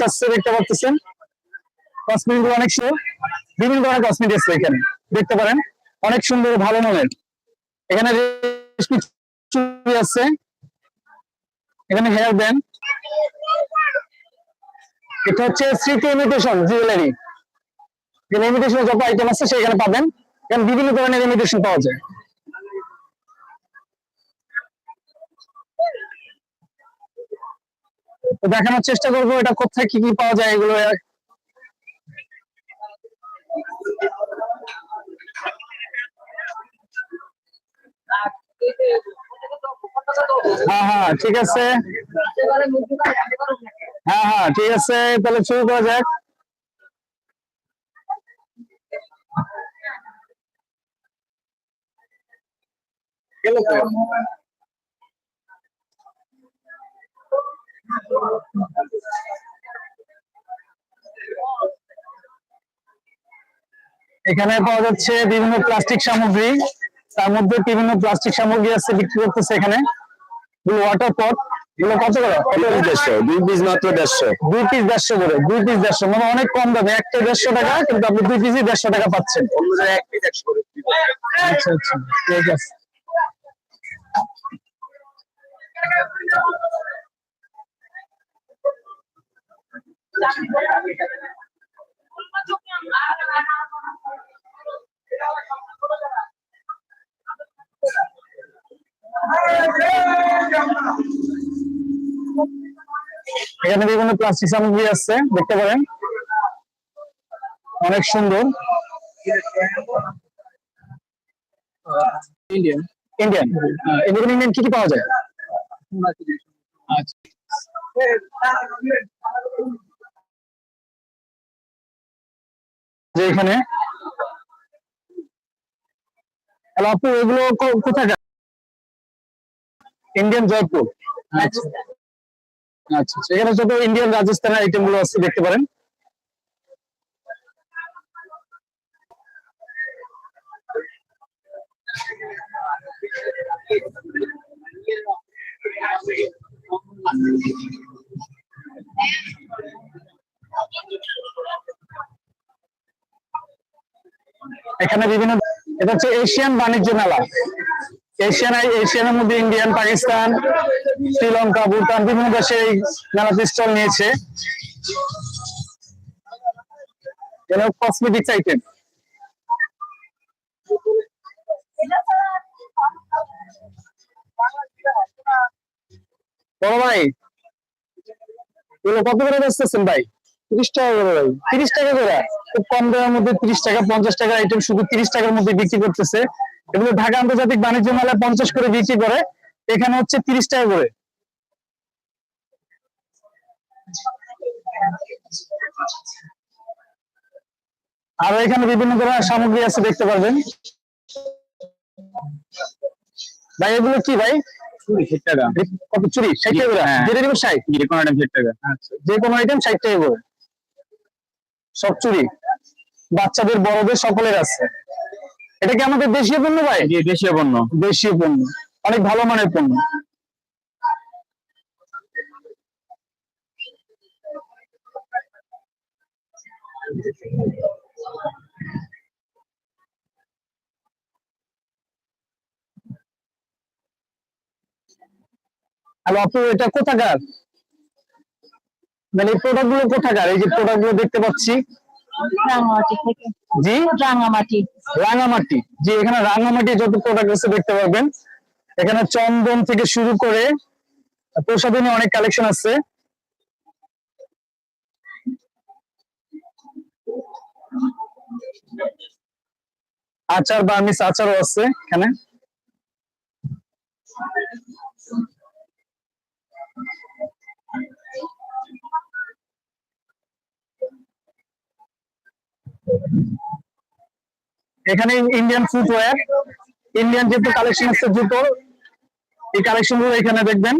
চাচ্ছে দেখতে পাচ্ছেন। কসমেটিক অনেক সুন্দর। বিভিন্ন ধরনের কসমেটিক আছে এখানে, দেখতে পারেন। অনেক সুন্দর, ভালো মানের। এখানে আছে। এখানে হেয়ার ব্যান্ড এটা হচ্ছে স্মৃতি ইমিটেশন জুয়েলারি যে যত আইটেম আছে, সেখানে পাবেন। এখানে বিভিন্ন ধরনের ইমিটেশন পাওয়া যায়। তো দেখানোর চেষ্টা করব, এটা কোথায় কি কি পাওয়া যায় এগুলো। হ্যাঁ হ্যাঁ ঠিক আছে। হ্যাঁ হ্যাঁ ঠিক আছে, তাহলে শুরু করা যাক। এখানে পাওয়া যাচ্ছে বিভিন্ন প্লাস্টিক সামগ্রী। তার মধ্যে বিভিন্ন প্লাস্টিক সামগ্রী আছে বিক্রি করতেছে এখানে। ওয়াটার পট এগুলো কত করে? দেড়শো দুই পিস মাত্র দেড়শো। দুই পিস দেড়শো করে দুই পিস দেড়শো। মানে অনেক কম দামে একটা দেড়শো টাকা কিন্তু আপনি দুই পিসই দেড়শো টাকা পাচ্ছেন। আচ্ছা আচ্ছা ঠিক আছে। এখানে বিভিন্ন প্লাস্টিক সামগ্রী আছে দেখতে পারেন। অনেক সুন্দর। ইন্ডিয়ান ইন্ডিয়ান এখানে ইন্ডিয়ান কি কি পাওয়া যায়? আচ্ছা। যে এখানে? আপু এগুলো কোথায় ইন্ডিয়ান জয়পুর আচ্ছা আচ্ছা আচ্ছা। এখানে যত ইন্ডিয়ান রাজস্থানের আইটেমগুলো আছে দেখতে পারেন। এখানে বিভিন্ন এটা হচ্ছে এশিয়ান বাণিজ্য মেলা। এশিয়ান, এশিয়ানের মধ্যে ইন্ডিয়ান, পাকিস্তান, শ্রীলঙ্কা, ভুটান, বিভিন্ন দেশে এই মেলাতে স্টল নিয়েছে। কসমেটিক্স আইটেম বড় ভাই, এগুলো কত করে বেচতেছেন ভাই? তিরিশ টাকা করে ভাই। তিরিশ টাকা করে? খুব কম দামের মধ্যে তিরিশ টাকা পঞ্চাশ টাকার আইটেম শুধু তিরিশ টাকার মধ্যে বিক্রি করতেছে। এগুলো ঢাকা আন্তর্জাতিক বাণিজ্য মেলায় পঞ্চাশ করে বিক্রি করে। এখানে হচ্ছে তিরিশ টাকা করে। আর এখানে বিভিন্ন ধরনের সামগ্রী আছে দেখতে পারবেন। ভাই এগুলো কি ভাই? টাকা। কত চুরি? ষাট টাকা করে? টাকা। যে কোনো আইটেম ষাট টাকা করে। সব চুরি। বাচ্চাদের বড়দের সকলের আছে। এটা কি আমাদের দেশীয় পণ্য ভাই? দেশীয় পণ্য। দেশীয় পণ্য। অনেক ভালো মানের পণ্য। হ্যালো আপু এটা কোথাকার? মানে এই প্রোডাক্টগুলো কোথাকার? এই যে প্রোডাক্টগুলো দেখতে পাচ্ছি। জি? রাঙামাটি। রাঙামাটি। যে এখানে রাঙামাটি যত প্রোডাক্ট আছে দেখতে পারবেন। এখানে চন্দন থেকে শুরু করে প্রসাধনী অনেক কালেকশন আছে। আচার বা মিস আচারও আছে এখানে। এখানে ইন্ডিয়ান ফুটওয়্যার ইন্ডিয়ান যেহেতু কালেকশন আছে জুতো এই কালেকশনগুলো এখানে দেখবেন।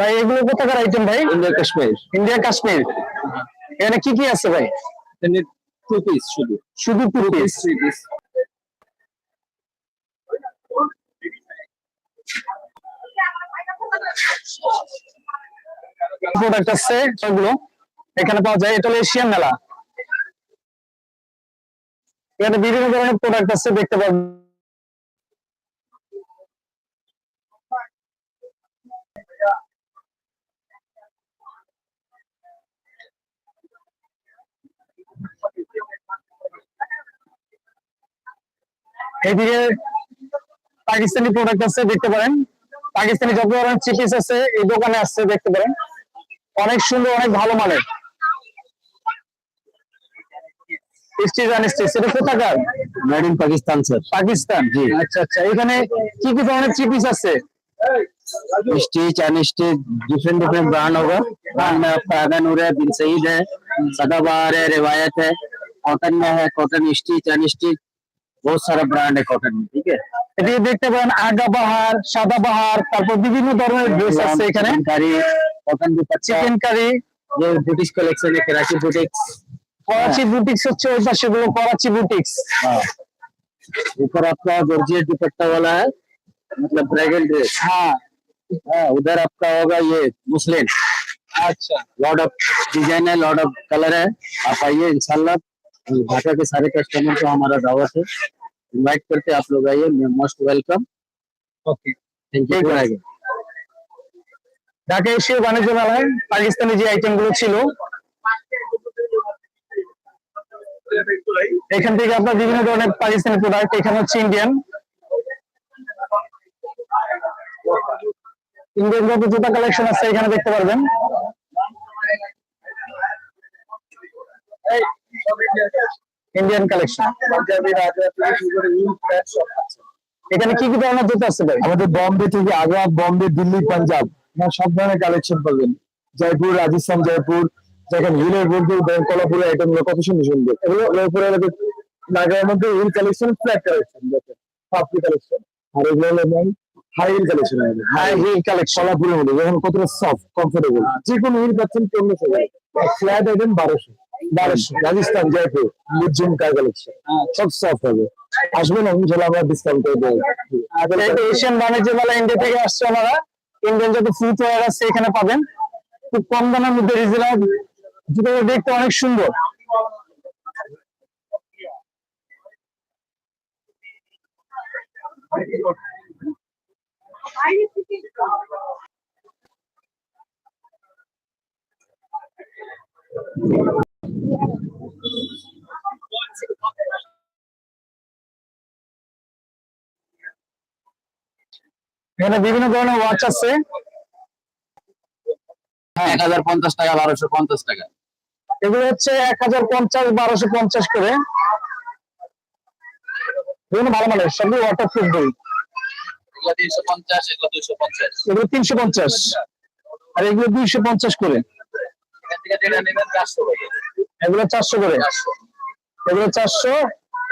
ভাই এগুলো কোথাকার আইটেম ভাই? ইন্ডিয়া কাশ্মীর। ইন্ডিয়া কাশ্মীর। এখানে কি কি আছে ভাই? টু পিস শুধু। শুধু two piece three piece product আছে সেগুলো এখানে পাওয়া যায় এটা হলো এশিয়ান মেলা। এখানে বিভিন্ন ধরনের প্রোডাক্ট আছে দেখতে পাবেন এদিকে পাকিস্তানি প্রোডাক্ট আছে দেখতে পারেন পাকিস্তানি যত ধরনের চিপিস আছে এই দোকানে আসছে দেখতে পারেন অনেক সুন্দর অনেক ভালো মানের স্টিচ আন স্টিচ এটা কোথাকার made in Pakistan sir Pakistan আচ্ছা আচ্ছা এখানে কি কি ধরনের চিপিস আছে stitch unstitch different different brand होगा ब्रांड में आपका अगन उर है बिन सईद है सदाबहार है रिवायत है कॉटन में है कॉटन स्टिच अनस्टिच बहुत सारा ब्रांड है कॉटन में ठीक है এদিকে দেখতে পারেন আগা বাহার সাদা বাহার তারপর বিভিন্ন ধরনের ড্রেস আছে এখানে कारी कॉटन भी पच्चीस চিকেন কারি ये बुटिक्स कलेक्शन है कराची बुटिक्स করাচি বুটিক্স হচ্ছে ওই পাশে গুলো করাচি বুটিক্স हाँ ऊपर आपका जॉर्जियट दुपट्टा वाला है मतलब ब्राइडल ड्रेस হ্যাঁ हाँ उधर आपका होगा ये मुस्लिम আচ্ছা लॉर्ड ऑफ डिजाइन है लॉर्ड ऑफ कलर है आप आइए इंशाल्लाह ढाका के सारे कस्टमर को हमारा दावत है इनवाइट करते हैं आप लोग आइए most welcome okay thank you ठीक है। आगे ঢাকা এশীয় বাণিজ্য মেলায় পাকিস্তানি যে আইটেম গুলো ছিল এখান থেকে আপনার বিভিন্ন ধরনের পাকিস্তানি প্রোডাক্ট এখানে হচ্ছে ইন্ডিয়ান ইন্ডিয়ান যত জুতা কালেকশন আছে এখানে দেখতে পারবেন ইন্ডিয়ান কালেকশন এখানে কি কি ধরনের জুতা আছে ভাই? আমাদের বম্বে থেকে আগ্রা বম্বে দিল্লি পাঞ্জাব সব ধরনের কালেকশন পাবেন। জয়পুর রাজস্থান জয়পুর যেখানে হিলের মধ্যে কলাপুরের আইটেমগুলো কত সুন্দর সুন্দর। এগুলো জয়পুরে আমাদের নাগার মধ্যে হিল কালেকশন ফ্ল্যাট কালেকশন দেখেন পাপড়ি কালেকশন আর এগুলো হলো ma'am high heel collection high heel collection কলাপুরের মধ্যে যেমন কতটা সফট কমফোর্টেবল যে কোনো হিল পাচ্ছেন পনেরোশো ফ্ল্যাট আইটেম বারোশো। বারোশো রাজস্থান জয়পুর লিজুম কার কালেকশন সব সফট হবে। আসবেন ইনশাল্লাহ আমরা ডিসকাউন্ট করে দেবো। এশিয়ান বাণিজ্য মেলা ইন্ডিয়া থেকে আসছে ওনারা। ইন্ডিয়ান যত ফুটওয়্যার আছে এখানে পাবেন। খুব কম দামের মধ্যে রিজনেবল জুতোগুলো দেখতে অনেক সুন্দর। এখানে বিভিন্ন ধরনের ওয়াচ আছে। এক হাজার পঞ্চাশ টাকা বারোশো পঞ্চাশ টাকা। এগুলো হচ্ছে এক হাজার পঞ্চাশ বারোশো পঞ্চাশ করে। বিভিন্ন ভালো মানের সবগুলো ওয়াটার প্রুফ বই। এগুলো তিনশো পঞ্চাশ দুইশো পঞ্চাশ। এগুলো তিনশো পঞ্চাশ। আর এগুলো দুইশো পঞ্চাশ করে। এগুলো চারশো করে। এগুলো চারশো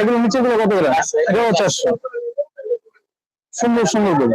এগুলো নিচে গুলো কত করে? এগুলো চারশো। সুন্দর সুন্দর বই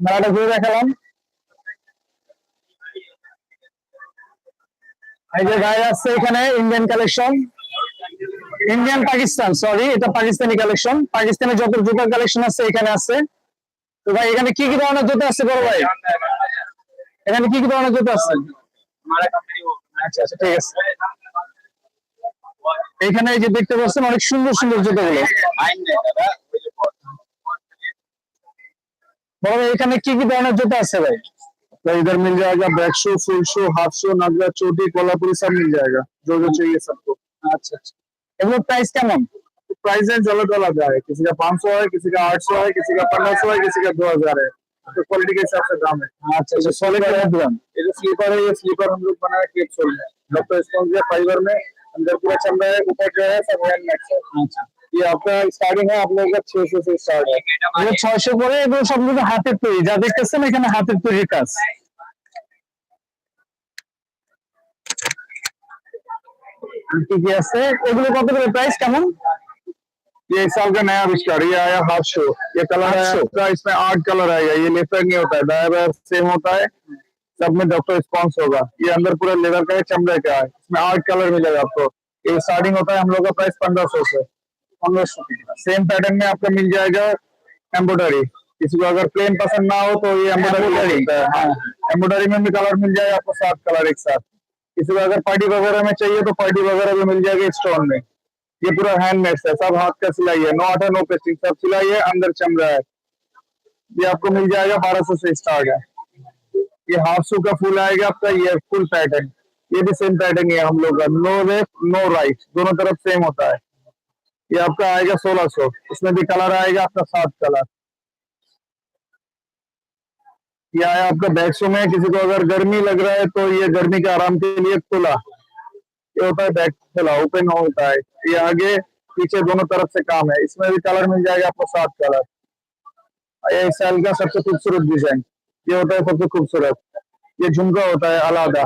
মেলাটা ঘুরে দেখালাম। এই যে গায়ে আছে এখানে Indian collection Indian Pakistan sorry এটা পাকিস্তানি কালেকশন পাকিস্তানের যত জুতার কালেকশন আছে এখানে আছে। তো ভাই এখানে কি কি ধরনের জুতো আছে বড় ভাই এখানে কি কি ধরনের জুতো আছে আচ্ছা আচ্ছা ঠিক আছে এখানে এই যে দেখতে পাচ্ছেন অনেক সুন্দর সুন্দর জুতো গুলো বড় ভাই এখানে কি কি ধরনের জুতো আছে ভাই तो इधर मिल जाएगा back shoe full shoe half shoe नगरा चोटी कोल्हापुरी सब मिल जाएगा जो जो चाहिए सबको আচ্ছা আচ্ছা এগুলোর প্রাইস কেমন तो प्राइस रेंज अलग अलग है किसी का पाँच सौ है किसी का आठ सौ है किसी का पंद्रह सौ है किसी का दो हजार है तो क्वालिटी के हिसाब से दाम है আচ্ছা আচ্ছা সলিড দিলাম ये जो स्लीपर है ये स्लीपर हम लोग बनाए केप सोल में डॉक्टर स्पॉन्ज है फाइबर में अंदर पूरा चमड़ा है ऊपर जो है सब हैंड मैक्स है আচ্ছা ये आपका स्टार्टिंग है आप लोगों का छह सौ से स्टार्ट है এগুলো ছয়শো করে এগুলো সবগুলো হাতের তৈরি যা দেখতেছেন এখানে হাতের তৈরি কাজ আর কি কি আছে এগুলো কত করে প্রাইস কেমন ये इस साल का नया आविष्कार ये आया हाफ़ शो ये कलर है इसका इसमें आठ कलर आएगा ये लेफ़्ट नहीं होता है दाया सेम होता है सब में डॉक्टर रिस्पॉन्स होगा ये अंदर पूरा लेदर का है चमड़े का है इसमें आठ कलर मिलेगा आपको ये स्टार्टिंग होता है हम लोग का प्राइस पंद्रह सौ से पंद्रह सौ सेम पैटर्न में आपको मिल जाएगा एम्ब्रॉयडरी किसी को अगर प्लेन पसंद ना हो तो ये एम्ब्रॉयडरी है हाँ एम्ब्रॉयडरी में भी कलर मिल जाएगा आपको सात कलर एक साथ किसी को अगर पार्टी वगैरह में चाहिए तो पार्टी वगैरह भी मिल जाएगी स्टोन में। ये पूरा हैंडमेड है सब हाथ का सिलाई है। नो आटा नो पेस्टिंग सब सिलाई है, अंदर चमड़ा है। ये आपको मिल जाएगा बारह सौ से स्टार्ट है। ये हाफ़ सू का फूल आएगा आपका, ये फुल पैटर्न ये भी सेम पैटर्न है हम लोग का। नो लेफ़्ट नो राइट दोनों तरफ़ सेम होता है। ये आपका आएगा सोलह सौ। इसमें भी कलर आएगा आपका सात कलर ये आया आपका बैक्सो में। किसी को अगर गर्मी लग रहा है तो ये गर्मी के आराम के लिए खुला। ये होता है बैक फैला ओपन होता है। ये आगे पीछे दोनों तरफ़ से काम है। इसमें भी कलर मिल जाएगा आपको सात कलर ये सेल का सबसे खूबसूरत डिज़ाइन ये होता है सबसे खूबसूरत। ये झुमका होता है अलादा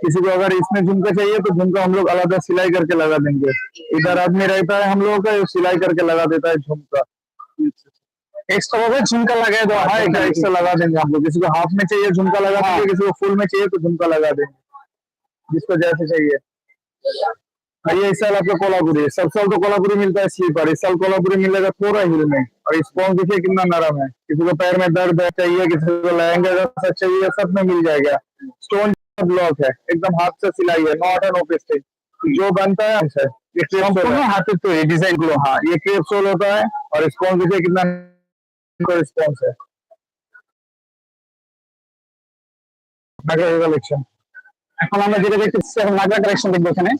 किसी को अगर इसमें झुमका चाहिए तो झुमका हम लोग अलादा सिलाई करके लगा देंगे। इधर आदमी रहता है हम लोगों का सिलाई करके लगा देता है झुमका। एक्स्ट्रा होगा झुमका लगा दो हाँ एक एक्स्ट्रा लगा देंगे हम लोग। किसी को हाफ़ में चाहिए झुमका लगा देंगे हाँ। किसी को फुल में चाहिए तो झुमका लगा देंगे। जिसको जैसे चाहिए। ये इस साल आपको कोलापुरी सब साल तो कोलापुरी मिलता है स्लीपर इस साल कोलापुरी मिलेगा पूरा हिल में और स्पॉन्स देखिए कितना नरम है किसी को पैर में दर्द चाहिए किसी को लहंगा का चाहिए सब में मिल जाएगा स्टोन ब्लॉक है एकदम हाथ से सिलाई है नॉट एन ऑफ़िस जो बनता है ये हाथ तो ये डिज़ाइन ग्लो हाँ ये क्रेप सोल होता है और स्पॉन्स देखिए कितना रिस्पॉन्स है कलेक्शन এখন আমরা যেটা দেখতেছি এখন নাগরা কালেকশন দেখবো এখানে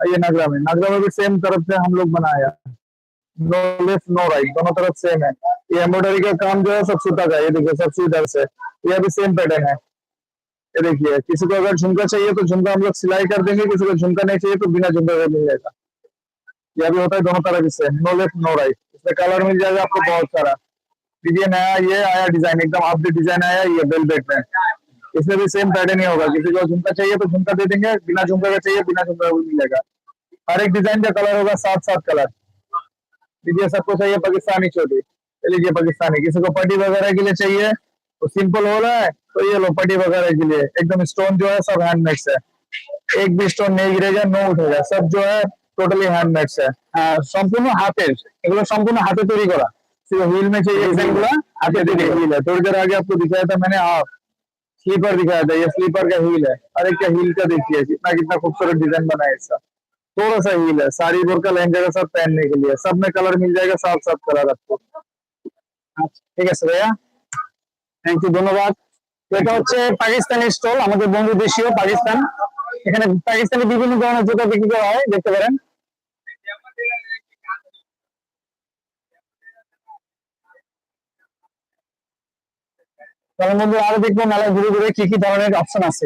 ये नगरा में नगरा में भी सेम तरफ से हम लोग बनाया नो लेफ्ट नो राइट दोनों तरफ सेम है ये एम्ब्रॉयडरी का काम जो है सब सूता का है। ये देखिए सब सुई से ये भी सेम पैटर्न है ये देखिए किसी को अगर झुमका चाहिए तो झुमका हम लोग सिलाई कर देंगे किसी को झुमका नहीं चाहिए तो बिना झुमका का मिल जाएगा ये भी होता है दोनों तरफ से नो लेफ्ट नो राइट इसमें कलर मिल जाएगा आपको बहुत सारा देखिए नया ये आया डिजाइन एकदम अपडेट डिजाइन आया ये बेलबेट में इसमें भी सेम पैटर्न ही होगा किसी को झुमका चाहिए तो झुमका दे देंगे बिना झुमका का चाहिए बिना झुमका का भी मिलेगा हर एक डिजाइन का कलर होगा सात सात कलर लीजिए सबको चाहिए पाकिस्तानी चोटी ये लीजिए पाकिस्तानी किसी को पट्टी वगैरह के लिए चाहिए तो सिंपल हो रहा है तो ये लो पट्टी वगैरह के लिए एकदम स्टोन जो है सब हैंडमेड्स है एक भी स्टोन नहीं गिरेगा नो उठेगा सब जो है टोटली हैंडमेड्स है আহ, সম্পূর্ণ হাতের এগুলো সম্পূর্ণ হাতে তৈরি করা सिर्फ व्हील में चाहिए डिजाइन गुला हाथे देखिए व्हील है थोड़ी देर आगे आपको दिखाया था मैंने आप स्लीपर दिखाया था ये स्लीपर का हील है अरे क्या हील का देखिए कितना कितना खूबसूरत डिजाइन बना है इसका थोड़ा सा हील है साड़ी बोर का लहंगा का साथ पहनने के लिए सब में कलर मिल जाएगा सात सात कलर आपको আচ্ছা, ঠিক আছে ভাইয়া থ্যাংক ইউ ধন্যবাদ তো এটা হচ্ছে পাকিস্তানি স্টল আমাদের বন্ধু দেশীয় পাকিস্তান এখানে পাকিস্তানি বিভিন্ন ধরনের জুতা বিক্রি করা হয় দেখতে পারেন তাহলে বন্ধু আরও দেখব মেলায় ঘুরে ঘুরে কি কি ধরনের অপশন আছে